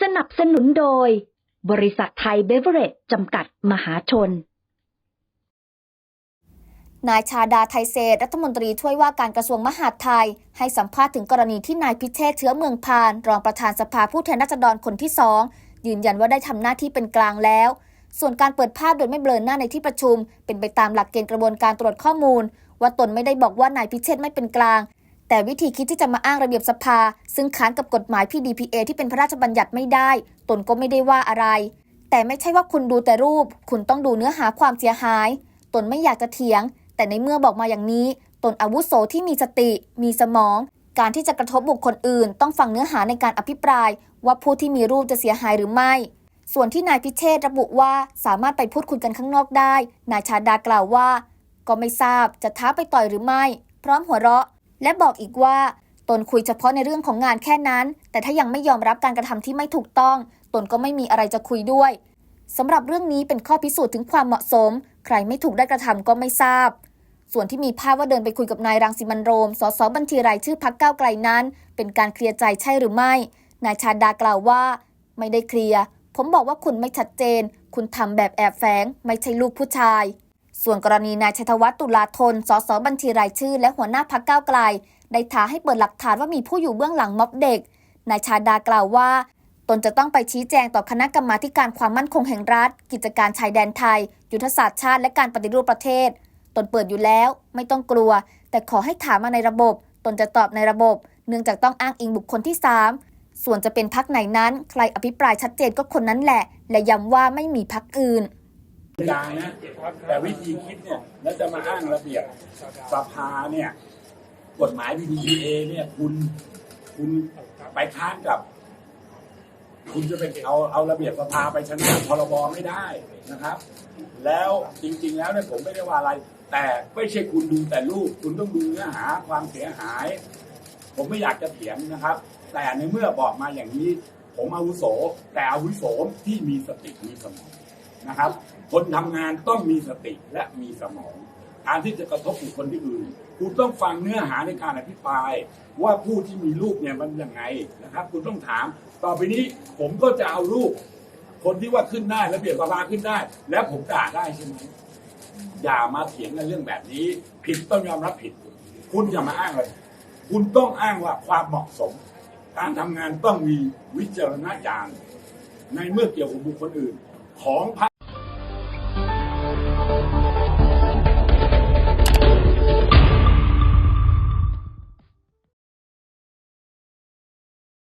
สนับสนุนโดย บริษัทไทยเบเวอเรจจำกัดมหาชน นายชาดาไทยเศษรัฐมนตรีช่วยว่าการกระทรวงมหาดไทย ให้สัมภาษณ์ถึงกรณีที่นายพิเชษเชื้อเมืองพาน รองประธานสภาผู้แทนราษฎรคนที่สองยืนยันว่าได้ทำหน้าที่เป็นกลางแล้ว ส่วนการเปิดภาพโดยไม่เบลอหน้าในที่ประชุม เป็นไปตามหลักเกณฑ์กระบวนการตรวจข้อมูล ว่าตนไม่ได้บอกว่านายพิเชษไม่เป็นกลาง แต่วิธีคิดที่จะมาอ้างระเบียบสภา ซึ่งค้านกับกฎหมาย PDPA ที่เป็นพระราชบัญญัติไม่ได้ ตนก็ไม่ได้ว่าอะไร แต่ไม่ใช่ว่าคุณดูแต่รูป คุณต้องดูเนื้อหาความเสียหาย ตนไม่อยากจะเถียง แต่ในเมื่อบอกมาอย่างนี้ ตนอาวุโสที่มีสติ มีสมอง การที่จะกระทบบุคคลอื่น ต้องฟังเนื้อหาในการอภิปราย ว่าผู้ที่มีรูปจะเสียหายหรือไม่ ส่วนที่นายพิเชษระบุว่าสามารถไปพูดคุยกันข้างนอกได้ นายชาดากล่าวว่า ก็ไม่ทราบจะท้าไปต่อยหรือไม่ พร้อมหัวเราะ และบอกอีกว่าตนคุยเฉพาะในเรื่องของงานแค่นั้น แต่ถ้ายังไม่ยอมรับการกระทำที่ไม่ถูกต้อง ตนก็ไม่มีอะไรจะคุยด้วยสำหรับเรื่องนี้เป็นข้อพิสูจน์ถึงความเหมาะสม ใครไม่ถูกได้กระทำก็ไม่ทราบ ส่วนที่มีภาพว่าเดินไปคุยกับนายรังสิมันโรม สสบัญชีรายชื่อพักเก้าวไกลนั้น เป็นการเคลียร์ใจใช่หรือไม่ นายชาดากล่าวว่า ไม่ได้เคลียร์ ผมบอกว่าคุณไม่ชัดเจน คุณทำแบบแอบแฝงไม่ใช่ลูกผู้ชาย ส่วนกรณีนายชัยธวัฒน์ตุลาธน สสบัญชีรายชื่อ และหัวหน้าพักเก้าวไกล ได้ท้าให้เปิดหลักฐานว่ามีผู้อยู่เบื้องหลังม็อบเด็ก นายชาดากล่าวว่า ตนจะต้องไปชี้แจงต่อคณะกรรมาการความมั่นคงแห่งรัฐ กิจการชายแดนไทย ยุทธศาสตร์ชาติและการปฏิรูปประเทศ ตนเปิดอยู่แล้ว ไม่ต้องกลัว แต่ขอให้ถามมาในระบบ ตนจะตอบในระบบ เนื่องจากต้องอ้างอิงบุคคลที่ 3 ส่วนจะเป็นพักไหนนั้น ใครอภิปรายชัดเจนก็คนนั้นแหละ และย้ำว่าไม่มีพักอื่น ยางนะแต่วิธีคิดเนี่ยแล้วจะมาอ้างระเบียบสภาเนี่ย กฎหมาย PDPA เนี่ย คุณคุณไปค้านกับ คุณจะไปเอาเอาระเบียบสภาไปชนะพรบไม่ได้นะครับ แล้วจริง ๆ แล้วเนี่ยผมไม่ได้ว่าอะไร แต่ไม่ใช่คุณดูแต่รูปคุณต้องดูเนื้อหาความเสียหาย ผมไม่อยากจะเถียงนะครับ แต่ในเมื่อบอกมาอย่างนี้ ผมอาวุโส แต่อาวุโสที่มีสติมีสมองนะครับ คนทำงานต้องมีสติและมีสมอง การที่จะกระทบบุคคลที่อื่น คุณต้องฟังเนื้อหาในการอภิปราย ว่าผู้ที่มีรูปเนี่ยมันยังไงนะครับ คุณต้องถาม ต่อไปนี้ผมก็จะเอารูปคนที่ว่าขึ้นได้และเปลี่ยนสภาขึ้นได้ แล้วผมด่าได้ใช่ไหมอย่ามาเถียงกันเรื่องแบบนี้ ผิดต้องยอมรับผิด คุณอย่ามาอ้างเลยคุณต้องอ้างว่าความเหมาะสม การทำงานต้องมีวิจารณญาณในเมื่อเกี่ยวกับบุคคลอื่นของพรรค